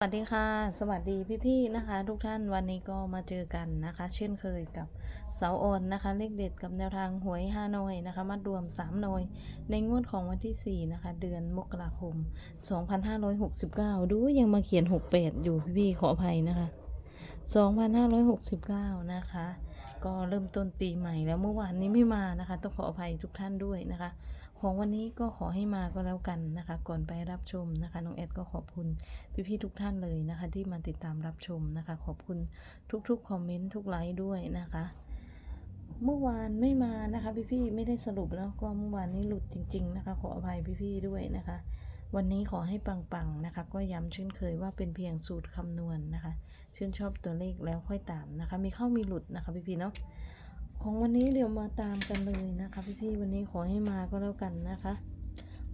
สวัสดีค่ะ สวัสดีพี่ๆนะคะ ทุกท่านวันนี้ก็มาเจอกันนะคะ เช่นเคยกับเสาโอนนะคะเลขเด็ดกับแนวทางหวยฮานอยนะคะมาดรวม3หน่วยในงวดของวันที่ 4 นะคะ เดือนมกราคม 2569 ดูยังมาเขียน 68 อยู่พี่ๆขออภัยนะคะ 2569 นะคะ ก็เริ่มต้นปีใหม่แล้วเมื่อวานนี้ไม่มานะคะ ต้องขออภัยทุกท่านด้วยนะคะ ของวันนี้ก็ขอให้มาก็แล้วกันนะคะ ก่อนไปรับชมนะคะน้องแอดก็ขอบคุณพี่ๆทุกท่านเลยนะคะ ที่มาติดตามรับชมนะคะ ขอบคุณทุกๆคอมเมนต์ทุกไลค์ด้วยนะคะ เมื่อวานไม่มานะคะ พี่ๆไม่ได้สรุปแล้วก็เมื่อวานนี้หลุดจริง ๆ นะคะ ขออภัยพี่ๆด้วยนะคะ วันนี้ขอให้ปังๆนะคะ ก็ย้ำเช่นเคยว่าเป็นเพียงสูตรคำนวณนะคะชื่นชอบตัวเลขแล้วค่อยตามนะคะ มีเข้ามีหลุดนะคะพี่ๆเนาะของวันนี้เดี๋ยวมาตามกันเลยนะคะพี่ๆวันนี้ขอให้มาก็แล้วกันนะคะ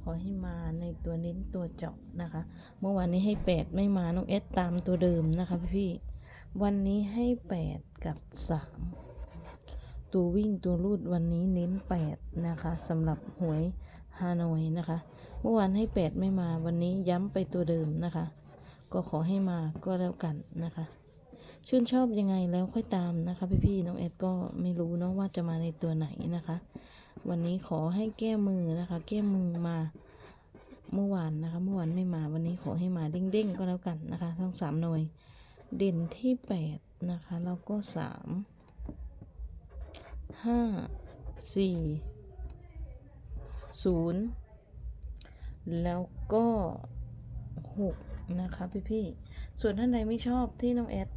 ขอให้มาในตัวเน้นตัวเจาะนะคะ เมื่อวานนี้ให้8ไม่มาน้องเอสตามตัวเดิมนะคะพี่ๆวันนี้ให้8กับ3ตัววิ่งตัวรูดวันนี้เน้น8นะคะสำหรับหวย ฮานอยนะคะ เมื่อวานให้ 8 ไม่มาวันนี้ย้ำไปตัวเดิมนะคะ ก็ขอให้มาก็แล้วกันนะคะ ชื่นชอบยังไงแล้วค่อยตามนะคะพี่ๆน้องเอสก็ไม่รู้เนาะว่าจะมาในตัวไหนนะคะ วันนี้ขอให้แก้มือนะคะ แก้มือมาเมื่อวานนะคะ เมื่อวานไม่มาวันนี้ขอให้มาเด้งๆก็แล้วกันนะคะ ทั้งสามหน่วย เด่นที่แปดนะคะ แล้วก็สามห้าสี่ ศูนย์แล้วก็หกนะคะพี่ๆส่วนท่านใดไม่ชอบที่น้องแอด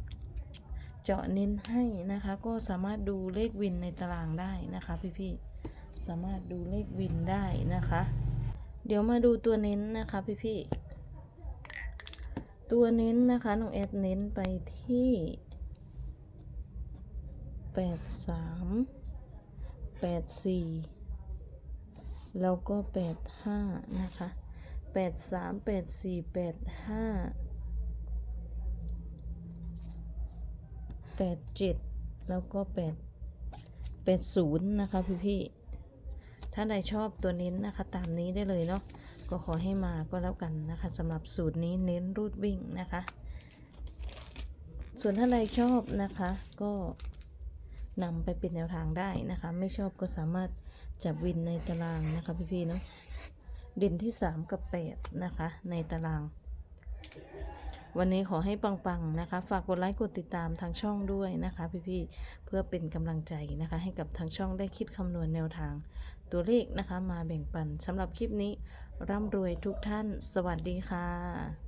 เจาะเน้นให้นะคะก็สามารถดูเลขวินในตารางได้นะคะพี่ๆสามารถดูเลขวินได้นะคะ เดี๋ยวมาดูตัวเน้นนะคะพี่ๆตัวเน้นนะคะน้องแอดเน้นไปที่แปดสามแปดสี่ แล้วก็แปดห้านะคะแปดสามแปดสี่แปดห้าแปดเจ็ดแล้วก็แปดแปดศูนย์นะคะ พี่พี่ๆถ้าใดชอบตัวเน้นนะคะ ตามนี้ได้เลยเนาะก็ขอให้มาก็แล้วกันนะคะสำหรับสูตรนี้เน้นรูดวิ่งนะคะ ส่วนถ้าใดชอบนะคะก็นำไปเป็นแนวทางได้นะคะ ไม่ชอบก็สามารถ จับวินในตารางนะคะพี่ๆเนาะเด่นที่ 3 กับ 8 นะคะ ในตาราง วันนี้ขอให้ปังๆนะคะ ฝากกดไลค์กดติดตามทางช่องด้วยนะคะ พี่ๆเพื่อเป็นกำลังใจนะคะ ให้กับทางช่องได้คิดคำนวณแนวทาง ตัวเลขนะคะมาแบ่งปันสำหรับคลิปนี้ร่ำรวยทุกท่าน สวัสดีค่ะ